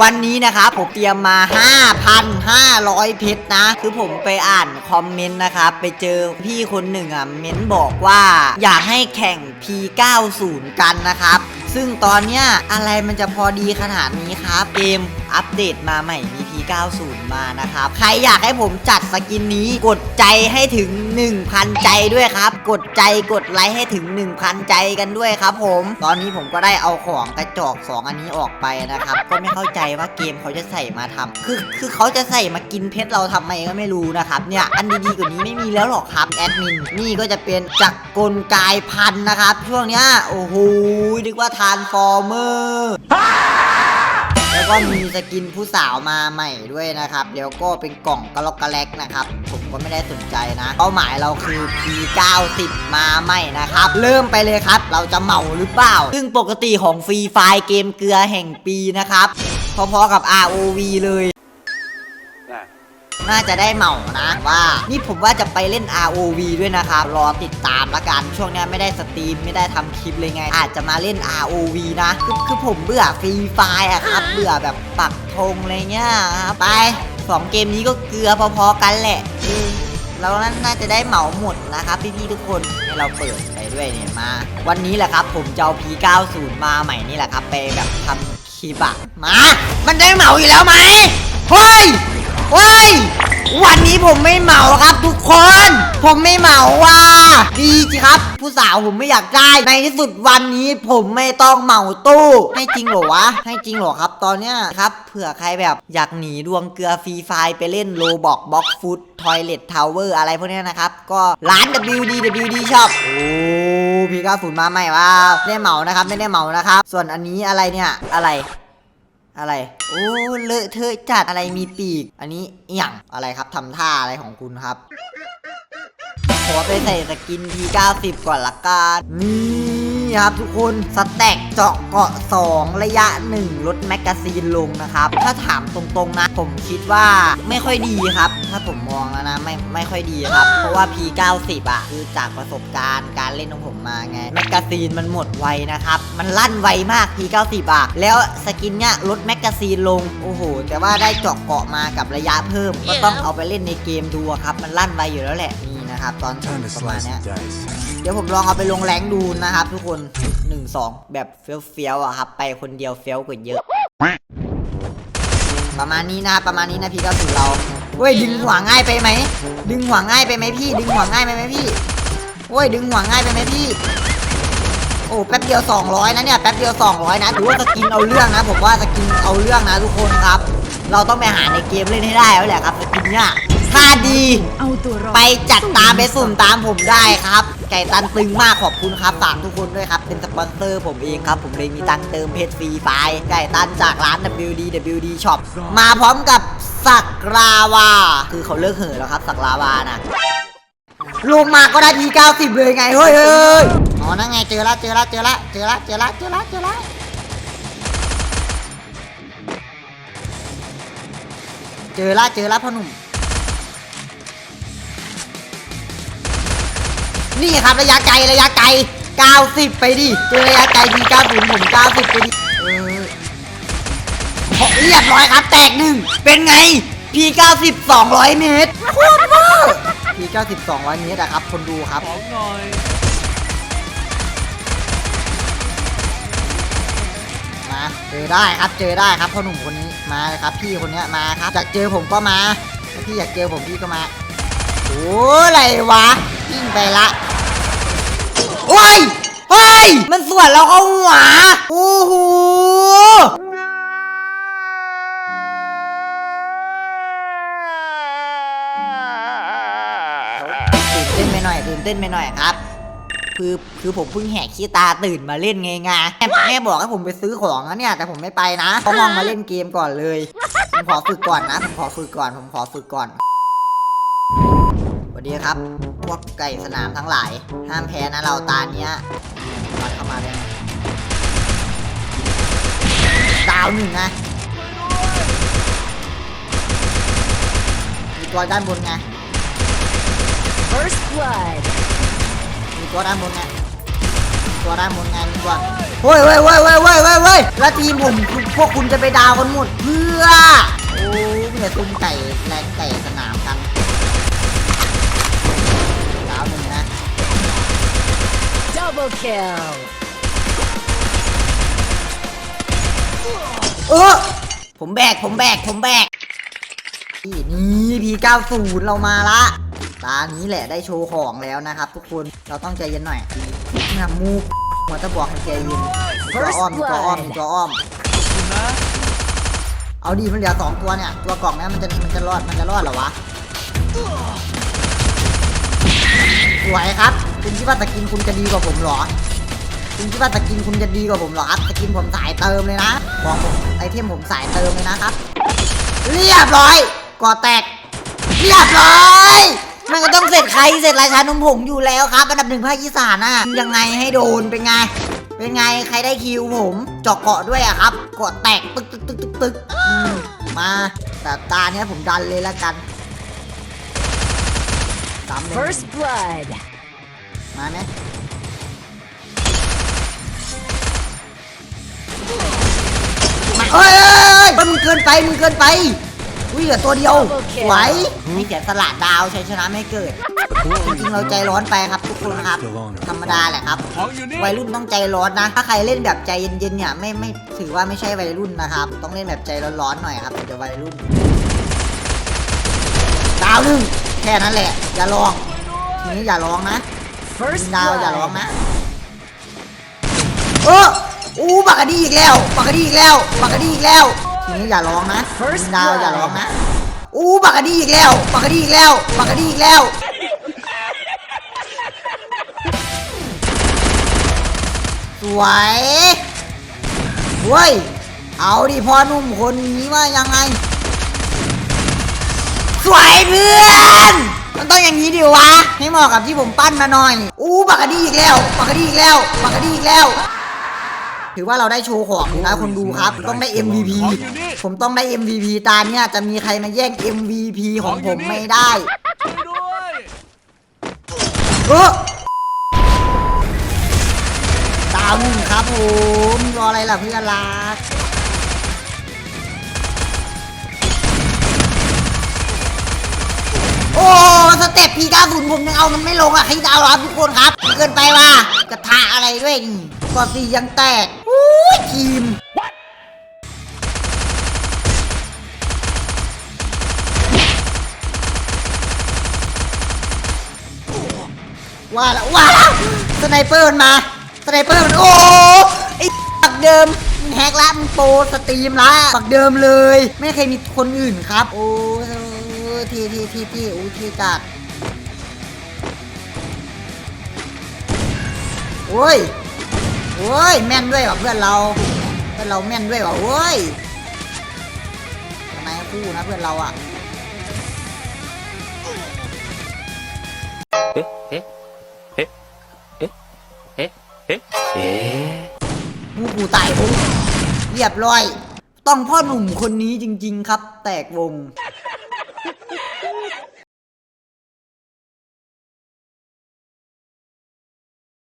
วันนี้นะครับผมเตรียมมา 5,500 เพชรนะ คือผมไปอ่านคอมเมนต์นะครับ ไปเจอพี่คนหนึ่งอะ เม้นบอกว่าอยากให้แข่ง P90 กันนะครับ ซึ่งตอนเนี้ยอะไรมันจะพอดีขนาดนี้ครับเกมอัปเดตมาใหม่มี P90 มานะครับ ใครอยากให้ผมจัดสกินนี้กดใจให้ถึง 1,000 ใจด้วยครับ กดใจกดไลค์ให้ถึง 1,000 ใจกันด้วยครับผม ตอนนี้ผมก็ได้เอาของกระจอก 2 อันนี้ออกไปนะครับ ก็ไม่เข้าใจว่าเกมเขาจะใส่มาทำคือคือเขาจะใส่มากินเพชรเราทำไมก็ไม่รู้นะครับเนี่ยอันดีๆกว่านี้ไม่มีแล้วหรอกครับแอดมินนี่ก็จะเป็นจักรกลกายพันนะครับช่วงเนี้ยโอ้โหนึกว่าทานฟอร์เมอร์แล้วก็มีสกินผู้สาวมาใหม่ด้วยนะครับ เดี๋ยวก็เป็นกล่องกระลอกกระแลกนะครับ ผมก็ไม่ได้สนใจนะ เป้าหมายเราคือ P90 มาใหม่นะครับ เริ่มไปเลยครับ เราจะเหมาหรือเปล่า ซึ่งปกติของฟรีไฟเกมเกลือแห่งปีนะครับ พอๆกับ ROV เลย น่าจะได้เหมานะว่า นี่ผมว่าจะไปเล่น ROV ด้วยนะครับ รอติดตามละกัน ช่วงเนี้ยไม่ได้สตรีมไม่ได้ทำคลิปเลยไง อาจจะมาเล่น ROV นะคือคือผมเบื่อฟรีไฟล์อะครับ เบื่อแบบปักธงอะไรเงี้ยครับไปสองเกมนี้ก็เกลือพอๆกันแหละเออเรานั้นน่าจะได้เหมาหมดนะครับพี่ๆทุกคนให้เราเปิดไปด้วยเนี่ยมา วันนี้แหละครับ ผมจะเอา P90 มาใหม่นี่แหละครับ ไปแบบทำคลิปอะมา มันได้เหมาอยู่แล้วไหมเฮ้ย เฮ้ย วันนี้ผมไม่เมาครับทุกคน ผมไม่เมาว่า ดีจิครับ ผู้สาวผมไม่อยากได้ ในที่สุดวันนี้ผมไม่ต้องเมาตู้ให้จริงเหรอวะให้จริงเหรอครับ ตอนเนี้ยครับเผื่อใครแบบอยากหนีดวงเกลือฟรีไฟล์ไปเล่นโลบอกบ็อกฟุตทอยเลททาวเวอร์อะไรพวกเนี้ยนะครับ ก็ร้าน WD WD Shop โอ้พี่ก้าฝุ่นมาใหม่ว่าไม่ได้เหมานะครับไม่ได้เมานะครับ ส่วนอันนี้อะไรเนี่ยอะไร อะไร โอ้เลอะเทอะจัดอะไรมีปีก อันนี้อย่างอะไรครับทำท่าอะไรของคุณครับ ขอไปใส่สกินที90ก่อนละกัน นี่ครับทุกคนสแต็กเจาะเกาะ 2 ระยะ 1 ลดแมกกาซีนลงนะครับ ถ้าถามตรงๆนะ ผมคิดว่าไม่ค่อยดีครับ ถ้าผมมองแล้วนะ ไม่ไม่ค่อยดีครับ เพราะว่า P90 อะ คือจากประสบการณ์การเล่นของผมมาไงแมกกาซีนมันหมดไวนะครับ มันลั่นไวมาก P90 อะ แล้วสกินเนี้ยลดแมกกาซีนลงโอ้โหแต่ว่าได้เจาะเกาะมากับระยะเพิ่ม ก็ต้องเอาไปเล่นในเกมดูครับ มันลั่นไวอยู่แล้วแหละนี่นะครับตอนประมาณเนี้ย เดี๋ยวผมลองเอาไปลงแรงดูนะครับ ทุกคน1 2แบบเฟี้ยวๆอะครับ ไปคนเดียวเฟี้ยวกว่าเยอะ ประมาณนี้นะประมาณนี้นะพี่ก็สู่เราเว้ยดึงหัวง่ายไปไหมดึงหัวง่ายไปไหมพี่ ดึงหัวง่ายไปไหมพี่โอ้ยดึงหัวง่ายไปไหมพี่โอ้แป๊บเดียว 200 นะเนี่ยแป๊บเดียว 200 นะถือว่าสกินเอาเรื่องนะ ผมว่าสกินเอาเรื่องนะทุกคนครับ เราต้องไปหาในเกมเล่นให้ได้แล้วแหละครับสกินเนี่ย ถ้าดี เอาตัวรอดไปจัดตามไปสุ่มตามผมได้ครับ ไก่ตันตึงมากขอบคุณครับฝากทุกคนด้วยครับ เป็นสปอนเซอร์ผมเองครับ ผมเลยมีตังค์เติมเพชรฟรีไฟล์ไก่ตันจากร้าน WD WD Shop มาพร้อมกับสักราวา คือเขาเลิกเห่อะแล้วครับ สักราวานะลงมาก็ได้ที90 เลยไงเฮ้ยเฮ้ยเฮ้ยอ๋อนั่นไงเจอละเจอละเจอละเจอละเจอละเจอละเจอละเจอละเจอละพ่อหนุ่ม นี่ครับระยะไกลระยะไกล 90 ไปดิเจอระยะไกลที90ผม90 ไปดิเออพอเรียบร้อยครับ แตกหนึ่งเป็นไง P90 200 เมตรโคตรเวอร์ P90 200 เมตรอะครับ คนดูครับมาเจอได้ครับเจอได้ครับพ่อหนุ่มคนนี้มาเลยครับ พี่คนเนี้ยมาครับอยากเจอผมก็มา พี่อยากเจอผมพี่ก็มาโอ้ไรวะยิ่งไปละ โอ้ยเฮ้ย มันสวนเราเข้าหัวโอ้โหตื่นเต้นไปหน่อยตื่นเต้นไปหน่อยครับ คือคือผมเพิ่งแหกขี้ตาตื่นมาเล่นไงไงแม่แม่บอกให้ผมไปซื้อของนะเนี่ย แต่ผมไม่ไปนะเขาห้องมาเล่นเกมก่อนเลยผมขอฝึกก่อนนะผมขอฝึกก่อนผมขอฝึกก่อนสวัสดีครับ วกไก่สนามทั้งหลาย ห้ามแพ้นะเราตาเนี้ยมาเข้ามาเลยดาวหนึ่งนะมีตัวด้านบนไง First blood มีตัวด้านบนไงตัวได้หมดไงมึงก่อนเฮ้ยเฮ้ยเฮ้ยเฮ้ยเฮ้ยเฮ้ยเฮ้ยแล้วทีมผมคือพวกคุณจะไปดาวกันหมดเพื่อโอ้เนี่ยตุ้มไก่แรงไก่สนาม Double kill. เออผมแบก ผมแบก ผมแบก นี่นี่พีเก้าศูนย์เรามาละ ตานี้แหละได้โชว์ของแล้วนะครับทุกคน เราต้องใจเย็นหน่อยเนี่ยมูฟหัวจะบอกให้ใจเย็นตัวอ้อมตัวอ้อมตัวอ้อม เอาดีมันเหลือสองตัวเนี่ย ตัวกล่องเนี้มันจะมันจะรอด มันจะรอดเหรอวะ สวยครับ คุณคิดว่าตะกินคุณจะดีกว่าผมเหรอ คุณคิดว่าตะกินคุณจะดีกว่าผมเหรอครับตะกินผมสายเติมเลยนะบอกผมไอเทมผมสายเติมเลยนะครับ เรียบร้อยก่อแตก เรียบร้อยมันก็ต้องเสร็จใครเสร็จราชานมผงอยู่แล้วครับอันดับหนึ่งภาคอีสานน่ะยังไงให้โดนเป็นไง เป็นไงใครได้คิวผมเจาะเกาะด้วยอะครับเกาะแตกตึกตึกตึกตึกตึกมาแต่ตาเนี้ยผมดันเลยละกัน First blood. มาไหมมาเอ้ยเอ้ยเอ้ยมึงเกินไปมึงเกินไปอุ้ยเหลือตัวเดียวไหวไม่เสียสละดาวชัยชนะไม่เกิด จริงๆเราใจร้อนไปครับทุกคนครับ ธรรมดาแหละครับ วัยรุ่นต้องใจร้อนนะ ถ้าใครเล่นแบบใจเย็นๆเนี่ยไม่ไม่ถือว่าไม่ใช่วัยรุ่นนะครับ ต้องเล่นแบบใจร้อนๆหน่อยครับถึงจะวัยรุ่น ดาวหนึ่งแค่นั้นแหละ อย่าลองทีนี้อย่าลองนะ ดาวอย่าร้อง blood. นะเอออู้ปากกาดีอีกแล้วปากกาดีอีกแล้วปากกาดีอีกแล้วทีนี้อย่าร้องนะ First ดาว blood อย่าร้องนะอู้ปากกาดีอีกแล้วปากกาดีอีกแล้วปากกาดีอีกแล้วสวยเว้ยเอาดิพ่อหนุ่มคนนี้ว่ายังไงสวยเพื่อน มันต้องอย่างนี้ดิวะ ให้เหมาะกับที่ผมปั้นมาหน่อย อู้ปากกาดีอีกแล้วปากกาดีอีกแล้วปากกาดีอีกแล้ว ถือว่าเราได้โชว์ของนะคนดูครับ ต้องได้ MVP ผมต้องได้ MVP ตาเนี้ยจะมีใครมาแย่ง MVP ของผมไม่ได้ช่วยด้วยเออดาวหนึ่งครับผมรออะไรล่ะเพื่อน สเต็ปพี9 0ผมยังเอามันไม่ลงอะให้ดาวรับทุกคนครับเกินไปว่ะกระทะอะไรด้วยนี่กอสียังแตกอู้ยทีมว่าแล้วว่าแล้วสไนเปอร์มันมาสไนเปอร์มันโอ้ไอ้ปักเดิมแฮกละมึงโปรสตรีมละปักเดิมเลย ไม่เคยมีคนอื่นครับ โอ้ พี่พี่พี่พี่อู้พี่จัดโอ้ยโอ้ยแม่นด้วยว่ะเพื่อนเราเพื่อนเราแม่นด้วยว่ะโอ้ยทำไมคู่นะเพื่อนเราอะเอ๊ะเอ๊ะเอ๊ะเอ๊ะเอ๊ะเอ๊ะกูตายผมเรียบร้อย ต้องพ่อหนุ่มคนนี้จริง ๆ ครับ แตกวง